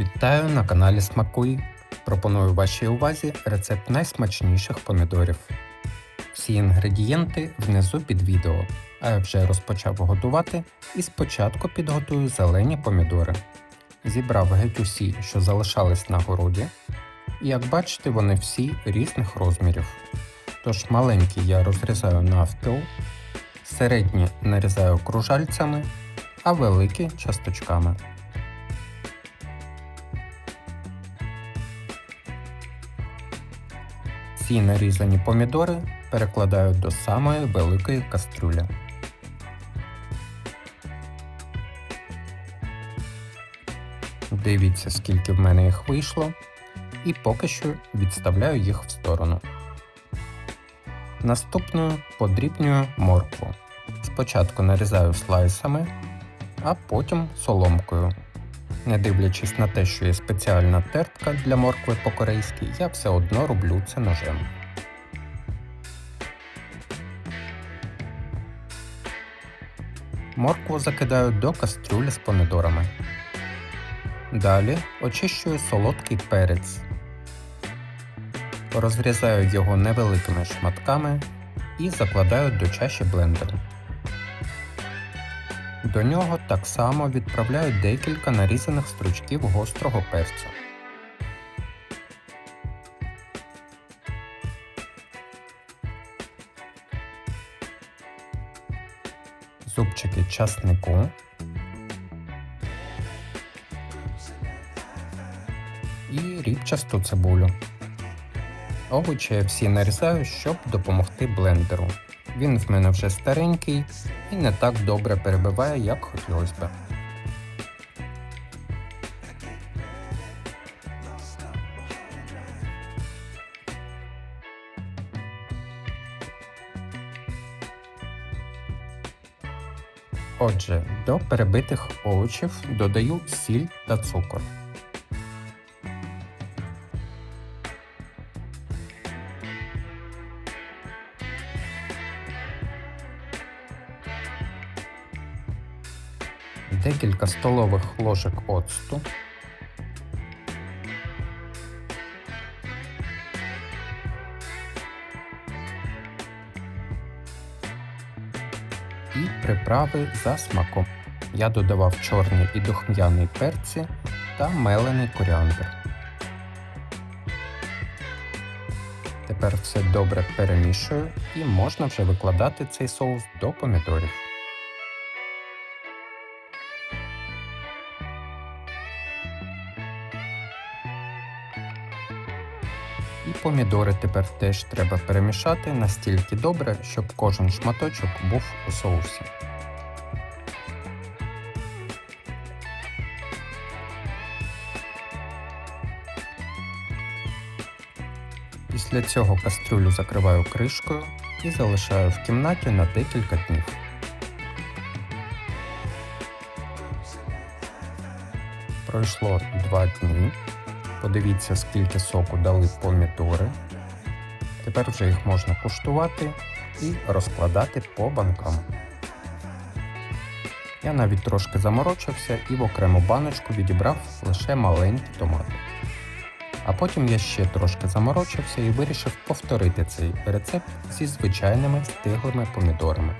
Вітаю на каналі Смакуй. Пропоную вашій увазі рецепт найсмачніших помідорів. Всі інгредієнти внизу під відео, а я вже розпочав готувати і спочатку підготую зелені помідори. Зібрав геть усі, що залишались на городі, і як бачите, вони всі різних розмірів. Тож маленькі я розрізаю навпіл, середні нарізаю кружальцями, а великі часточками. Ці нарізані помідори перекладаю до самої великої кастрюлі. Дивіться, скільки в мене їх вийшло, і поки що відставляю їх в сторону. Наступною подрібнюю моркву. Спочатку нарізаю слайсами, а потім соломкою. Не дивлячись на те, що є спеціальна тертка для моркви по-корейськи, я все одно роблю це ножем. Моркву закидаю до кастрюлі з помідорами. Далі очищую солодкий перець. Розрізаю його невеликими шматками і закладаю до чаші блендеру. До нього так само відправляю декілька нарізаних стручків гострого перцю. Зубчики часнику. І рібчасту цибулю. Овочі я всі нарізаю, щоб допомогти блендеру. Він в мене вже старенький і не так добре перебиває, як хотілося б. Отже, до перебитих овочів додаю сіль та цукор. Декілька столових ложок оцту. І приправи за смаком. Я додавав чорний і духм'яний перці та мелений коріандр. Тепер все добре перемішую і можна вже викладати цей соус до помідорів. І помідори тепер теж треба перемішати настільки добре, щоб кожен шматочок був у соусі. Після цього кастрюлю закриваю кришкою і залишаю в кімнаті на декілька днів. Пройшло 2 дні. Подивіться, скільки соку дали помідори. Тепер вже їх можна куштувати і розкладати по банкам. Я навіть трошки заморочився і в окрему баночку відібрав лише маленькі томати. А потім я ще трошки заморочився і вирішив повторити цей рецепт зі звичайними стиглими помідорами.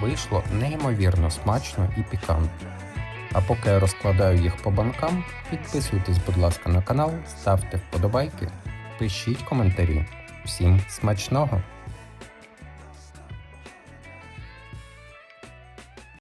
Вийшло неймовірно смачно і пікантно. А поки я розкладаю їх по банкам, підписуйтесь, будь ласка, на канал, ставте вподобайки, пишіть коментарі. Всім смачного!